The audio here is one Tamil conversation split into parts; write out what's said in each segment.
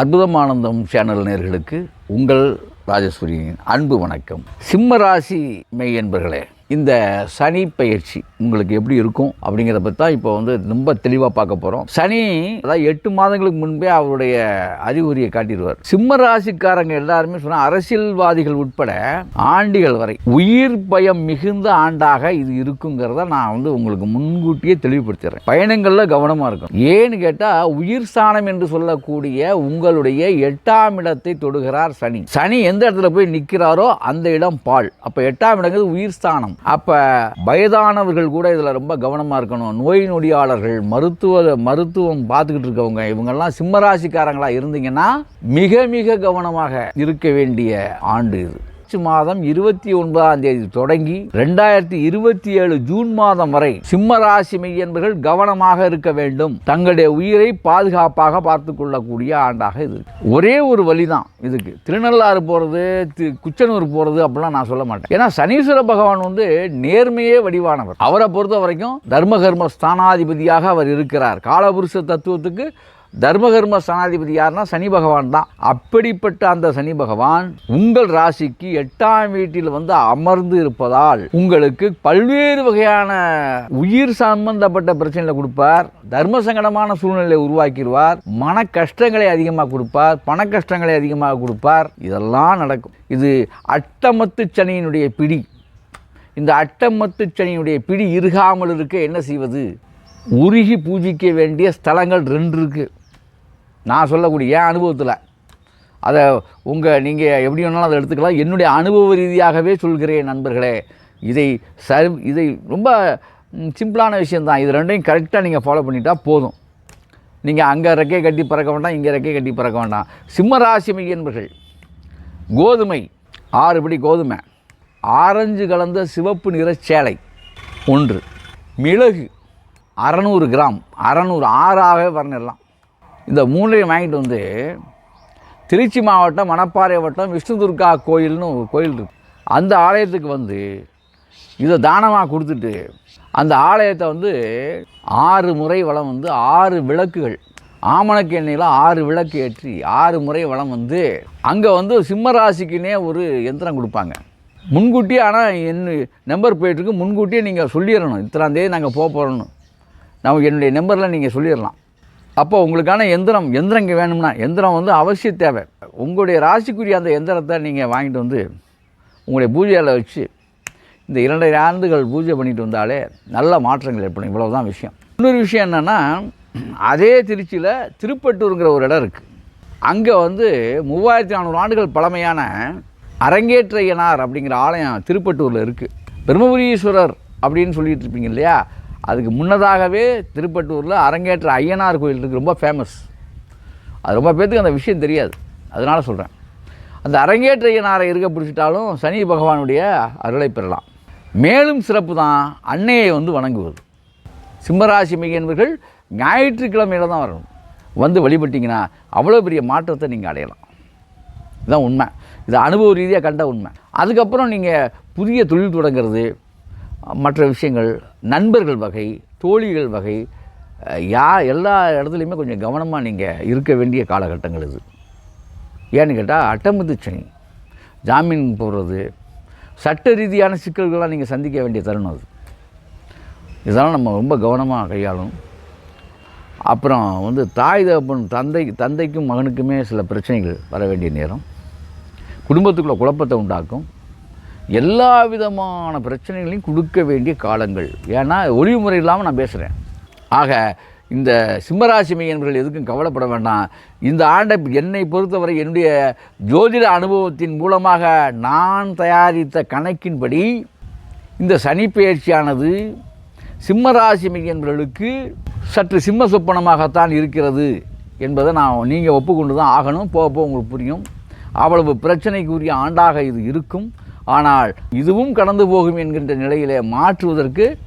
அற்புதம் ஆனந்தம் சேனல் நேர்களுக்கு உங்கள் ராஜஸ்வரியின் அன்பு வணக்கம். சிம்ம ராசி மெய் என்பர்களே இந்த சனி பயிற்சி உங்களுக்கு எப்படி இருக்கும் அப்படிங்கிறத பற்றி தான் இப்போ வந்து ரொம்ப தெளிவாக பார்க்க போகிறோம் சனி அதாவது எட்டு மாதங்களுக்கு முன்பே அவருடைய அறிகுறியை காட்டிடுவார். சிம்ம ராசிக்காரங்க எல்லாருமே சொன்னால் அரசியல்வாதிகள் உட்பட ஆண்டிகள் வரை உயிர் பயம் மிகுந்த ஆண்டாக இது இருக்குங்கிறத நான் வந்து உங்களுக்கு முன்கூட்டியே தெளிவுபடுத்திடுறேன். பயணங்களில் கவனமாக இருக்கும் ஏன்னு கேட்டால் உயிர் ஸ்தானம் என்று சொல்லக்கூடிய உங்களுடைய எட்டாம் இடத்தை தொடுகிறார் சனி. சனி எந்த இடத்துல போய் நிற்கிறாரோ அந்த இடம் பால். அப்போ எட்டாம் இடங்கிறது உயிர் ஸ்தானம் அப்போ வயதானவர்கள் கூட இதில் ரொம்ப கவனமாக இருக்கணும். நோய் நொடியாளர்கள் மருத்துவ மருத்துவம் பார்த்துக்கிட்டு இருக்கவங்க இவங்கெல்லாம் சிம்மராசிக்காரங்களாக இருந்தீங்கன்னா மிக மிக கவனமாக இருக்க வேண்டிய ஆண்டு இது. மார்ச் மாதம் இருபத்தி ஒன்பதாம் தேதி தொடங்கி ரெண்டாயிரத்தி இருபத்தி ஏழு ஜூன் மாதம் வரை சிம்ம ராசி மெய்யன்பர்கள் கவனமாக இருக்க வேண்டும். தங்களுடைய உயிரை பாதுகாப்பாக பார்த்து கொள்ளக்கூடிய ஆண்டாக இது ஒரே ஒரு வழிதான் இதுக்கு. திருநள்ளாறு போகிறது குச்சனூர் போகிறது அப்படிலாம் நான் சொல்ல மாட்டேன். ஏன்னா சனீஸ்வர பகவான் வந்து நேர்மையே வடிவானவர். அவரை பொறுத்த வரைக்கும் தர்மகர்ம ஸ்தானாதிபதியாக அவர் இருக்கிறார். காலபுருஷ தத்துவத்துக்கு தர்மகர்ம சனாதிபதி யாருன்னா சனி பகவான் தான். அப்படிப்பட்ட அந்த சனி பகவான் உங்கள் ராசிக்கு எட்டாம் வீட்டில் வந்து அமர்ந்து இருப்பதால் உங்களுக்கு பல்வேறு வகையான உயிர் சம்பந்தப்பட்ட பிரச்சனைகளை கொடுப்பார். தர்ம சங்கடமான சூழ்நிலையை உருவாக்கிடுவார். மன கஷ்டங்களை அதிகமாக கொடுப்பார். பண கஷ்டங்களை அதிகமாக கொடுப்பார். இதெல்லாம் நடக்கும். இது அட்டமத்து சனியினுடைய பிடி. இந்த அட்டமத்து சனியினுடைய பிடி இருகாமல் இருக்க என்ன செய்வது? உருகி பூஜிக்க வேண்டிய ஸ்தலங்கள் ரெண்டு இருக்குது நான் சொல்லக்கூடிய என் அனுபவத்தில்? அதை உங்கள் நீங்கள் எப்படி வேணாலும் அதை எடுத்துக்கலாம். என்னுடைய அனுபவ ரீதியாகவே சொல்கிறேன் நண்பர்களே. இதை சர் இதை ரொம்ப சிம்பிளான விஷயந்தான் இது ரெண்டையும் கரெக்டாக நீங்கள் ஃபாலோ பண்ணிட்டால் போதும். நீங்கள் அங்கே ரெக்கை கட்டி பறக்க வேண்டாம் இங்கே ரெக்கை கட்டி பறக்க வேண்டாம். சிம்மராசிமை என்பர்கள் கோதுமை ஆறு படி கோதுமை ஆரஞ்சு கலந்த சிவப்பு நிற சேலை ஒன்று. மிளகு அறநூறு கிராம் அறநூறு ஆறாகவே வரணிடலாம். இந்த மூணையும் வாங்கிட்டு வந்து திருச்சி மாவட்டம் மணப்பாறை வட்டம் விஷ்ணு துர்கா கோயில்னு ஒரு கோயில் இருக்கு. அந்த ஆலயத்துக்கு வந்து இதை தானமாக கொடுத்துட்டு அந்த ஆலயத்தை வந்து ஆறு முறை வளம் வந்து ஆறு விளக்குகள். ஆமணக்கு எண்ணெயில் ஆறு விளக்கு ஏற்றி ஆறு முறை வளம் வந்து அங்கே வந்து சிம்மராசிக்குன்னே ஒரு எந்திரம் கொடுப்பாங்க. முன்கூட்டியே ஆனால் என்ன நம்பர் போயிட்டுருக்கு முன்கூட்டியே நீங்கள் சொல்லிடணும். இத்தனாந்தேதி நாங்கள் போக போகிறோன்னு நம்ம என்னுடைய நம்பரில் நீங்கள் சொல்லிடலாம். அப்போ உங்களுக்கான எந்திரம் எந்திரம் இங்கே வேணும்னா எந்திரம் வந்து அவசிய தேவை. உங்களுடைய ராசிக்குரிய அந்த எந்திரத்தை நீங்கள் வாங்கிட்டு வந்து உங்களுடைய பூஜையில் வச்சு இந்த இரண்டரை ஆண்டுகள் பூஜை பண்ணிட்டு வந்தாலே நல்ல மாற்றங்கள் ஏற்படும். இவ்வளோ தான் விஷயம். இன்னொரு விஷயம் என்னென்னா அதே திருச்சியில் திருப்பட்டூருங்கிற ஒரு இடம் இருக்குது அங்கே வந்து மூவாயிரத்தி நானூறு ஆண்டுகள் பழமையான அரங்கேற்றையனார் அப்படிங்கிற ஆலயம் திருப்பட்டூரில் இருக்குது பிரம்மபுரீஸ்வரர் அப்படின்னு சொல்லிட்டு இருப்பீங்க இல்லையா? அதுக்கு முன்னதாகவே திருப்பட்டூரில் அரங்கேற்ற ஐயனார் கோயில் இருக்குது ரொம்ப ஃபேமஸ் அது ரொம்ப பேர்த்துக்கு அந்த விஷயம் தெரியாது. அதனால் சொல்கிறேன் அந்த அரங்கேற்ற ஐயனாரை இருக்க பிடிச்சிட்டாலும் சனி பகவானுடைய அருளை பெறலாம். மேலும் சிறப்பு தான் அன்னையை வந்து வணங்குவது. சிம்மராசி மையன்பர்கள் ஞாயிற்றுக்கிழமையில் தான் வரணும். வந்து வழிபட்டிங்கன்னா அவ்வளோ பெரிய மாற்றத்தை நீங்கள் அடையலாம். இதுதான் உண்மை. இது அனுபவ ரீதியாக கண்ட உண்மை. அதுக்கப்புறம் நீங்கள் புதிய தொழில் தொடங்குறது மற்ற விஷயங்கள் நண்பர்கள் வகை தோழிகள் வகை யா எல்லா இடத்துலையுமே கொஞ்சம் கவனமாக நீங்கள் இருக்க வேண்டிய காலகட்டங்கள் இது. ஏன்னு கேட்டால் அட்டமுத்து சனி ஜாமீன் போடுறது சட்ட ரீதியான சிக்கல்களாக நீங்கள் சந்திக்க வேண்டிய தருணம் அது. இதெல்லாம் நம்ம ரொம்ப கவனமாக கையாளும் அப்புறம் வந்து தாய் தகப்பன் தந்தை தந்தைக்கும் மகனுக்குமே சில பிரச்சனைகள் வர வேண்டிய நேரம். குடும்பத்துக்குள்ளே குழப்பத்தை உண்டாக்கும். எல்லா விதமான பிரச்சனைகளையும் கொடுக்க வேண்டிய காலங்கள். ஏன்னா ஒளிவு முறை இல்லாமல் நான் பேசுகிறேன் ஆக இந்த சிம்மராசி மையன்கள் எதுக்கும் கவலைப்பட வேண்டாம். இந்த ஆண்டை என்னை பொறுத்தவரை என்னுடைய ஜோதிட அனுபவத்தின் மூலமாக நான் தயாரித்த கணக்கின்படி இந்த சனி பயிற்சியானது சிம்மராசி மையன்களுக்கு சற்று சிம்ம சொப்பனமாகத்தான் இருக்கிறது என்பதை நான் நீங்கள் ஒப்புக்கொண்டு தான் ஆகணும். போக போக உங்களுக்கு புரியும். அவ்வளவு பிரச்சனைக்குரிய ஆண்டாக இது இருக்கும். ஆனால் இதுவும் கடந்து போகும் என்கின்ற நிலையிலே மாற்றுவதற்கு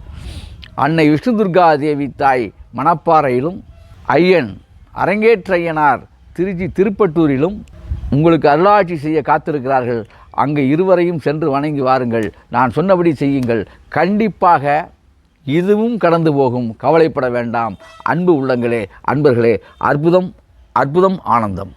அன்னை விஷ்ணு துர்கா தேவி தாய் மணப்பாறையிலும் ஐயன் அரங்கேற்றையனார் திருச்சி திருப்பட்டூரிலும் உங்களுக்கு அருளாட்சி செய்ய காத்திருக்கிறார்கள். அங்கு இருவரையும் சென்று வணங்கி வாருங்கள். நான் சொன்னபடி செய்யுங்கள். கண்டிப்பாக இதுவும் கடந்து போகும். கவலைப்பட வேண்டாம். அன்பு உள்ளங்களே அன்பர்களே அற்புதம் அற்புதம் ஆனந்தம்.